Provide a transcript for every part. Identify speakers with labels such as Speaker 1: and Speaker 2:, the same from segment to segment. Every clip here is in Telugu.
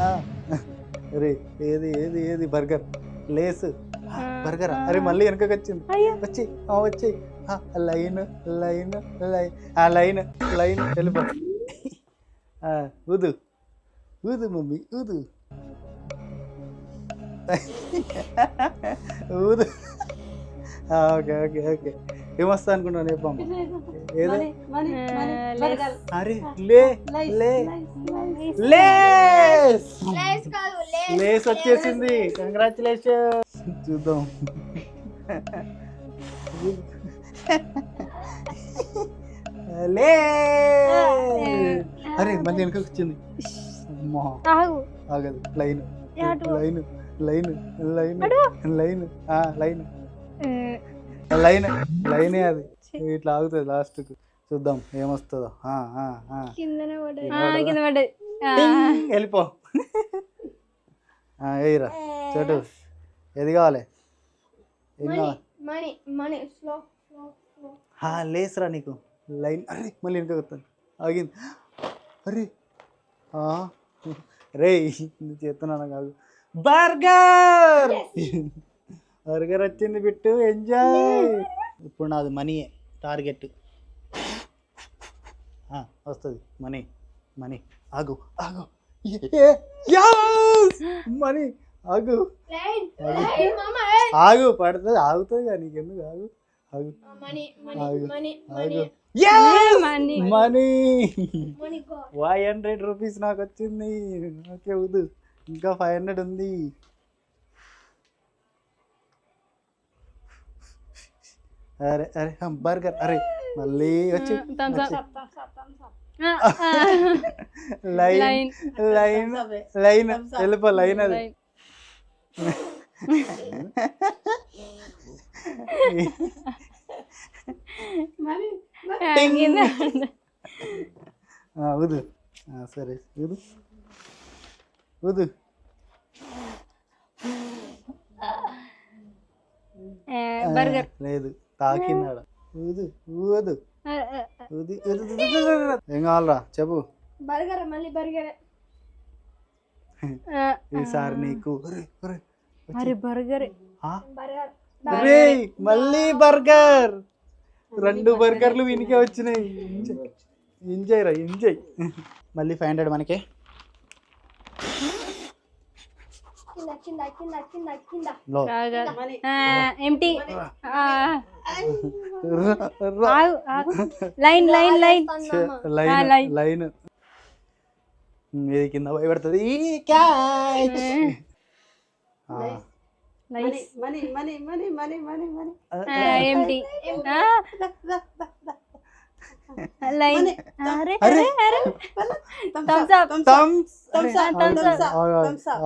Speaker 1: అరే ఏది ఏది ఏది? బర్గర్. లేస్. బర్గర్? అరే మళ్ళీ వెనకకి వచ్చింది వచ్చి వచ్చి. లైన్ లైన్ లైన్ ఆ లైన్ లైన్. వెళ్ళిపో. ఊదు. ఊదు మమ్మీ ఊదు. ఊదు. Okay okay okay. ఏమొస్తా అనుకుంటాను చెప్పమ్మ ఏదో? అరే లే లే లేస్
Speaker 2: లేస్
Speaker 1: వచ్చేసింది. కంగ్రాచులేషన్ చూద్దాం. లే అరే మళ్ళీ వెనకకి వచ్చింది అమ్మా.
Speaker 3: ఆగు.
Speaker 1: ఆగదు. Line. Line line line line. ఆ లైన్.
Speaker 3: ఆ,
Speaker 1: లైన్ లైనే అది. ఇట్లా ఆగుతుంది లాస్ట్కు. చూద్దాం ఏమొస్తుందో.
Speaker 3: కింద పడ్డది.
Speaker 1: వెళ్ళిపో. చెటు. ఏది కావాలి? లేసురా నీకు. లైన్. అరే మళ్ళీ వెనక వస్తాను ఆగింది. అరే. ఆ, రే చేస్తున్నాను కాదు. బర్గర్! బర్గర్ వచ్చింది బిట్టు ఎంజాయ్. ఇప్పుడు నాది మనీ టార్గెట్. వస్తుంది. Money money. ఆగు ఆగు. మనీ ఆగు. ఆగు. పడుతుంది. ఆగుతుంది కానీ నీకెందుకు? ఆగు. ఆగు.
Speaker 2: మనీ మనీ
Speaker 1: ఆగు.
Speaker 2: మనీ
Speaker 1: ఫైవ్ హండ్రెడ్ రూపీస్ నాకు వచ్చింది ఓకే వద్దు. ఇంకా ఫైవ్ హండ్రెడ్ ఉంది. అరే అరే బర్గర్ అరే మళ్ళీ వచ్చి లైన్
Speaker 3: లైన్
Speaker 1: లైన్ వెళ్ళిపో లైన్ అది. ఊదు ఆ, సరే ఊదు ఊదు
Speaker 3: బర్గర్
Speaker 1: లేదు. తాకిందాడ? ఊదు ఊదు. ఏం కావాలరా? చెప్పు.
Speaker 2: బర్గర్ మళ్ళీ బర్గర్.
Speaker 3: ఆ,
Speaker 1: ఈసారి నీకు
Speaker 3: బర్గర్.
Speaker 1: ఆ?
Speaker 2: బర్గర్.
Speaker 1: ఒరే, మళ్ళీ బర్గర్. రెండు బర్గర్లు వీనికే వచ్చినాయి. ఎంజాయ్ రా ఎంజాయ్. మళ్ళీ ఫైవ్ హండ్రెడ్ మనకే
Speaker 2: కింద కింద కింద కింద కింద
Speaker 1: లో.
Speaker 3: Empty. Line line line.
Speaker 1: Line
Speaker 3: ఆ, లైన్.
Speaker 1: లైన్. ఇది కింద పోయి పడుతుంది ఈ catch.
Speaker 3: Empty line.
Speaker 1: ఆగుతలేదు
Speaker 4: Thums
Speaker 3: Thumbs
Speaker 4: up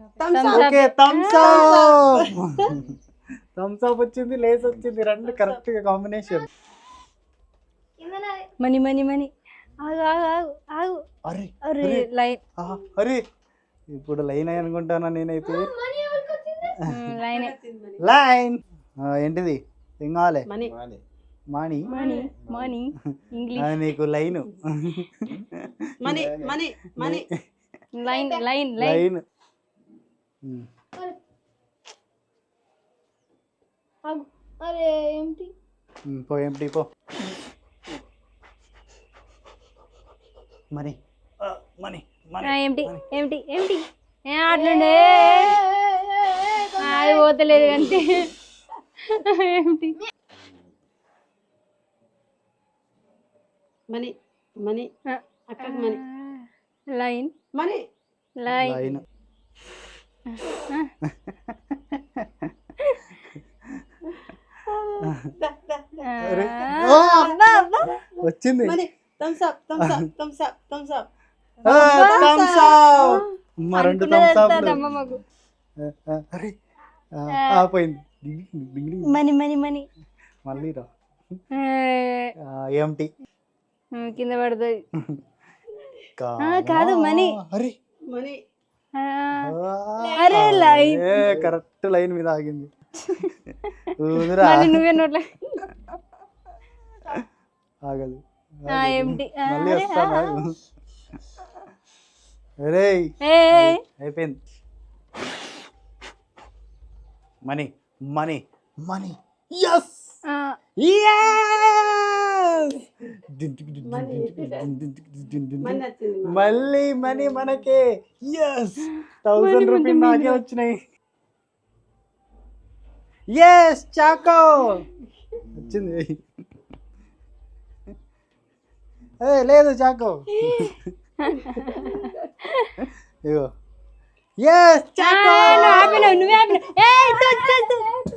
Speaker 3: up.
Speaker 1: Okay thumbs up Thums up వచ్చింది లేస్ వచ్చింది రెండు కరెక్ట్గా కాంబినేషన్
Speaker 3: మనీ మనీ మనీ. ఆగు ఆగు ఆగు ఆగు.
Speaker 1: అరే
Speaker 3: అరే లైన్.
Speaker 1: ఆ, అరే. ఇప్పుడు లైన్ అయి అనుకుంటానా నేనైతే?
Speaker 3: లైన్.
Speaker 1: లైన్. ఏంటిది? ఏం కావాలి?
Speaker 4: మనీ.
Speaker 3: మనీ. మనీ. ఇంగ్లీష్.
Speaker 1: నీకు line.
Speaker 4: Money money money.
Speaker 3: Line. Line. Line.
Speaker 2: అరే. ఏంటి?
Speaker 1: పో ఏంటి పో. మనీ. ఆ, మనీ మనీ
Speaker 3: ఏమిటి ఏమిటి ఏమిటి ఏ అట్లుండే అది పోతలేదు ఏమిటి
Speaker 4: మనీ మనీ. అక్కకి మనీ.
Speaker 3: లైన్.
Speaker 4: మనీ.
Speaker 3: లైన్.
Speaker 1: వచ్చింది.
Speaker 4: మనీ.
Speaker 3: Money money money.
Speaker 1: మళ్ళీ రా. ఏంటి
Speaker 3: కింద పడుతుంది కాదు,
Speaker 4: మనీ.
Speaker 3: ఆ, అరే లైన్.
Speaker 1: ఏ కరెక్ట్ లైన్ మీద ఆగింది.
Speaker 3: నువ్వే నోట్ల.
Speaker 1: ఆగదు. అయిపోయింది. Money money money. ఎస్. మళ్ళీ మనీ మనకే. ఎస్ థౌసండ్ రూపీస్ నాకే వచ్చినాయి. ఎస్ చాకో వచ్చింది. ఏ లేదు చాకో ఇగో. ఎస్
Speaker 3: ఆ, నువ్వు